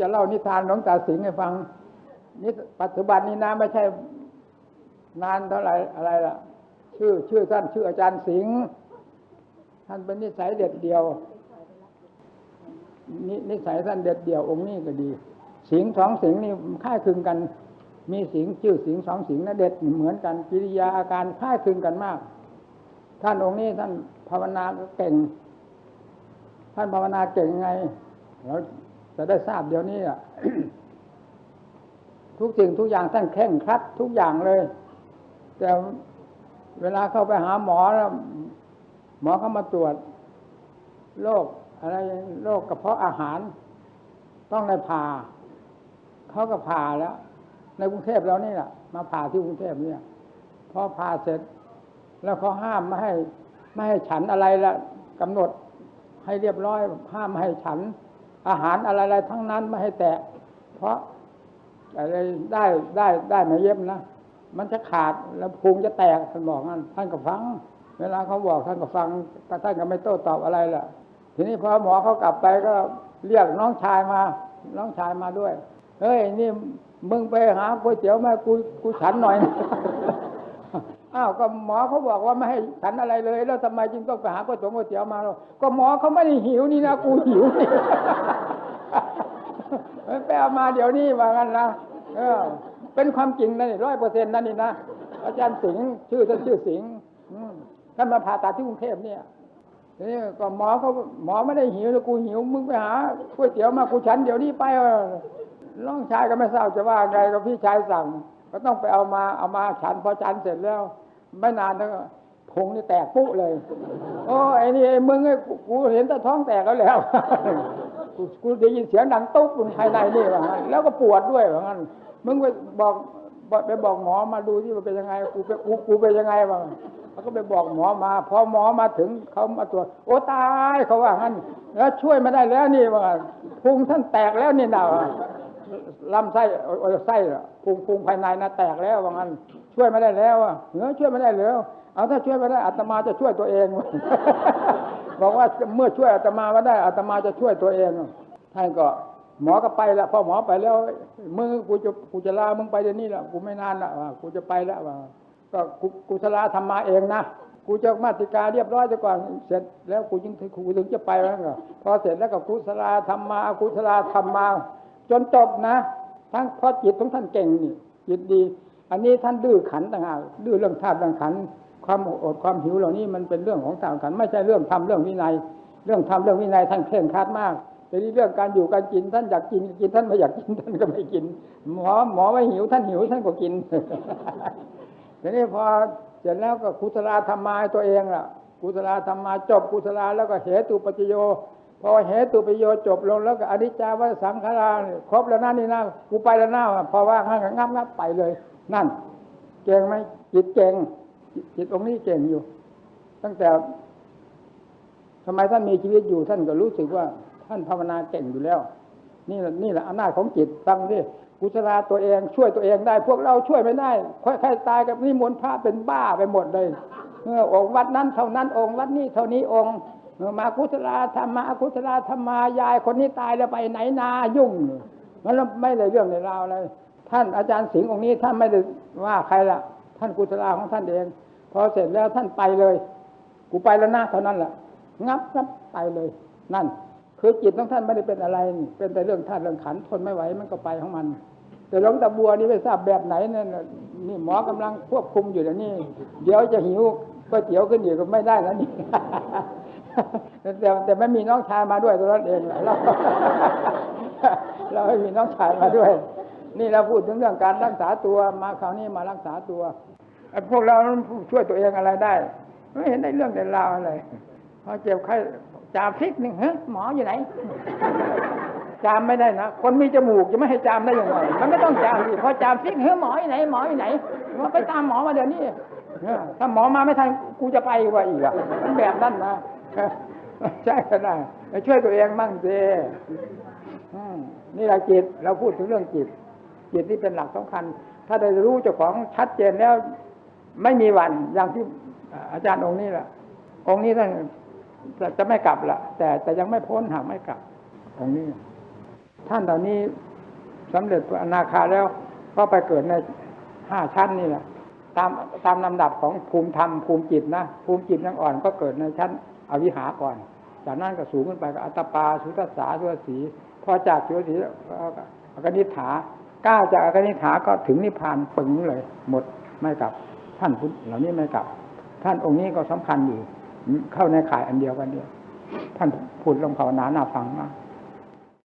จะเล่านิทานหลวงตาสิงห์ให้ฟังนี่ปัจจุบันนี้นะไม่ใช่นานเท่าไหร่อะไรล่ะ ชื่อ ชื่อท่านชื่ออาจารย์สิงห์ท่านเป็นนิสัยเด็ดเดียวนนิสัยท่านเด็ดเดียวองค์นี้ก็ดี สิงห์สองสิงห์นี่ค่ายคลึงกัน มีสิงห์ชื่อสิงห์สองสิงห์นะเด็ดเหมือนกันกิริยาอาการค่ายคลึงกันมาก ท่านองค์นี้ท่านภาวนาก็เก่ง ท่านภาวนาเก่งไงเรา จะได้ทราบเดี๋ยวนี้อะทุกสิ่งทุกอย่างท่านแข่งครัดทุกอย่างเลย แต่เวลาเข้าไปหาหมอแล้วหมอเขามาตรวจโรคอะไรโรคกระเพาะอาหาร ต้องในผ่าเขาก็ผ่าแล้ว ในกรุงเทพเรานี่แหละมาผ่าที่กรุงเทพเนี่ยพอผ่าเสร็จ แล้วเขาห้ามไม่ให้ ไม่ให้ฉันอะไรละกำหนดให้เรียบร้อยห้ามไม่ให้ฉัน อาหารอะไรๆทั้งนั้นไม่ให้แตะ เพราะอะไรได้ได้ได้มาเย็บนะมันจะขาดแล้วพุงจะแตกท่านบอกงั้นท่านก็ฟัง เวลาเขาบอกท่านก็ฟังแต่ท่านก็ไม่โต้ตอบอะไรแหละทีนี้พอหมอเขากลับไปก็เรียกน้องชายมา น้องชายมาด้วยเฮ้ยนี่มึงไปหาก๋วยเตี๋ยวมากูกูฉันหน่อยนะอ้าวก็หมอเขาบอกว่าไม่ให้ฉันอะไรเลย แล้วทำไมจึงต้องไปหาก๋วยเตี๋ยวก๋วยเตี๋ยวมาล่ะก็หมอเขาไม่ได้หิวนี่นะกูหิว ไปเอามาเดี๋ยวนี้ว่างั้นนะเออ เป็นความจริงนะนี่ร้อยเปอร์เซ็นต์นั่นนี่นะอาจารย์สิงห์ชื่อท่านชื่อสิงห์ท่านมาผ่าตัดที่กรุงเทพเนี่ยนี่ก็หมอเขาหมอไม่ได้หิวแล้วกูหิวมึงไปหาก๋วยเตี๋ยวมากูฉันเดี๋ยวนี้ไปเออน้องชายก็ไม่ทราบจะว่าไงก็พี่ชายสั่ง ก็ต้องไปเอามาเอามาฉันพอฉันเสร็จแล้ว ไม่นานแล้วก็พงนี่แตกปุ๊เลย โอ้ไอ้นี่ไอ้มึงไอ้กูกูเห็นแต่ท้องแตกแล้วแล้ว กูได้ยินเสียงดังตุ๊บภายในนี่ว่างั้นแล้วก็ปวดด้วยว่างั้นมึงไปบอกไปบอกหมอมาดูที่มันเป็นยังไงกูไปกูกูเป็นยังไงว่ะเขาก็ไปบอกหมอมาพอหมอมาถึงเขามาตรวจโอ้ตายเขาว่างั้นแล้วช่วยไม่ได้แล้วนี่ว่าพุงท่านแตกแล้วนี่นะว่าลำไส้ไส้พุงพุงภายในนะแตกแล้วว่างั้นช่วยไม่ได้แล้วอะเนื้อช่วยไม่ได้แล้ว เอาถ้าช่วยไม่ได้อาตมาจะช่วยตัวเอง บอกว่าเมื่อช่วยอาตมาไม่ได้อาตมาจะช่วยตัวเองท่านก็หมอก็ไปแล้วพอหมอไปแล้วมึงกูจะกูจะลามึงไปเดี๋ยวนี้แหละกูไม่นานละว่ากูจะไปแล้วว่าก็กูกูจะลาธรรมาเองนะกูจะมาติกาเรียบร้อยจะก่อนเสร็จแล้วกูจึงกูถึงจะไปแล้วก็พอเสร็จแล้วก็กุศลาธรรมากุศลาธรรมา จนจบนะ ทั้งเพราะจิตของท่านเก่งนี่จิตดี อันนี้ท่านดื้อขันต่างหากดื้อเรื่องธาตุเรื่องขัน ความอดความหิวเหล่านี้มันเป็นเรื่องของธาตุขันไม่ใช่เรื่องทำเรื่องวินัย เรื่องทำเรื่องวินัยท่านเคร่งครัดมากแต่นี่เรื่องการอยู่การกินท่านอยากกินกินท่านไม่อยากกินท่านก็ไม่กิน หมอหมอไม่หิวท่านหิวท่านก็กินทีนี้พอเสร็จแล้วก็กุศลธรรมาตัวเองล่ะกุศลธรรมาจบกุศลแล้วก็เหตุปัจจโย พอเหตุปัจจโยจบลงแล้วก็อนิจจาวสังขาราครบแล้วนั่นนี่นะกูไปแล้วนะพอว่างั้นก็งับงับไปเลย นั่น เก่งไหมจิตเก่ง จิตองค์นี้เก่งอยู่ ตั้งแต่ทำไมท่านมีชีวิตอยู่ท่านก็รู้สึกว่า ท่านภาวนาเก่งอยู่แล้ว นี่แหละนี่แหละอำนาจของจิตฟังดิกุศลาตัวเองช่วยตัวเองได้ พวกเราช่วยไม่ได้ใครๆตายกับนิมนต์พระเป็นบ้าไปหมดเลยเออองค์วัดนั้นเท่านั้นองค์วัดนี้เท่านี้องค์มากุศลาธรรมากุศลาธรรมายายคนนี้ตายแล้วไปไหนนายุ่งมันไม่ได้เรื่องในราวอะไรท่านอาจารย์สิงห์องค์นี้ท่านไม่ได้ว่าใครละท่านกุศลาของท่านเอง พอเสร็จแล้วท่านไปเลย กูไปแล้วนะเท่านั้นแหละงับงับไปเลย นั่น คือจิตของท่านไม่ได้เป็นอะไร เป็นแต่เรื่องธาตุเรื่องขันทนไม่ไหวมันก็ไปของมัน แต่หลวงตาบัวนี่ไม่ทราบแบบไหนนั่นน่ะนี่หมอกำลังควบคุมอยู่เดี๋ยวนี้ เดี๋ยวจะหิวก๋วยเตี๋ยวขึ้นอยู่ก็ไม่ได้แล้วนี่แต่แต่ไม่มีน้องชายมาด้วยตัวนั้นเองแหละเราเราไม่มีน้องชายมาด้วย นี่เราพูดถึงเรื่องการรักษาตัวมาคราวนี้มารักษาตัว ไอ้พวกเราช่วยตัวเองอะไรได้ ไม่เห็นได้เรื่องเด่นราวอะไรพอเจ็บไข้จามพริกหนึ่งเฮ้ยหมออยู่ไหน จามไม่ได้นะ คนมีจมูกจะไม่ให้จามได้ยังไงมันไม่ต้องจามสิพอจามพริกเฮ้ยหมออยู่ไหน หมออยู่ไหนว่าไปตามหมอมาเดี๋ยวนี้ถ้าหมอมาไม่ทันกูจะไปว่าอีกอะแบบนั้นนะใช่ขนาดช่วยตัวเองมั่งสินี่เราจิต เราพูดถึงเรื่องจิต จิตที่เป็นหลักสำคัญ ถ้าได้รู้เจ้าของชัดเจนแล้ว ไม่มีวันอย่างที่อาจารย์องค์นี้แหละองค์นี้ท่านจะจะไม่กลับละแต่แต่ยังไม่พ้นหากไม่กลับองค์นี้ ท่านเหล่านี้สำเร็จอนาคาแล้วก็ไปเกิดในห้าชั้นนี่แหละตามตามลำดับของภูมิธรรมภูมิจิตนะภูมิจิตยังอ่อนก็เกิดในชั้นอวิหาก่อน จากนั้นก็สูงขึ้นไปก็อัตปาสุตัสสาสุตสีพอจากสุตสีอกนิฐาก้าวจากอกนิฐาก็ถึงนิพพานปึงเลย หมดไม่กลับ ท่านพุทธเหล่านี้ไม่กลับ ท่านองค์นี้ก็สำคัญอยู่ เข้าในข่ายอันเดียวกันเดียว ท่านพูดลงภาวนาหน้าฟังมาก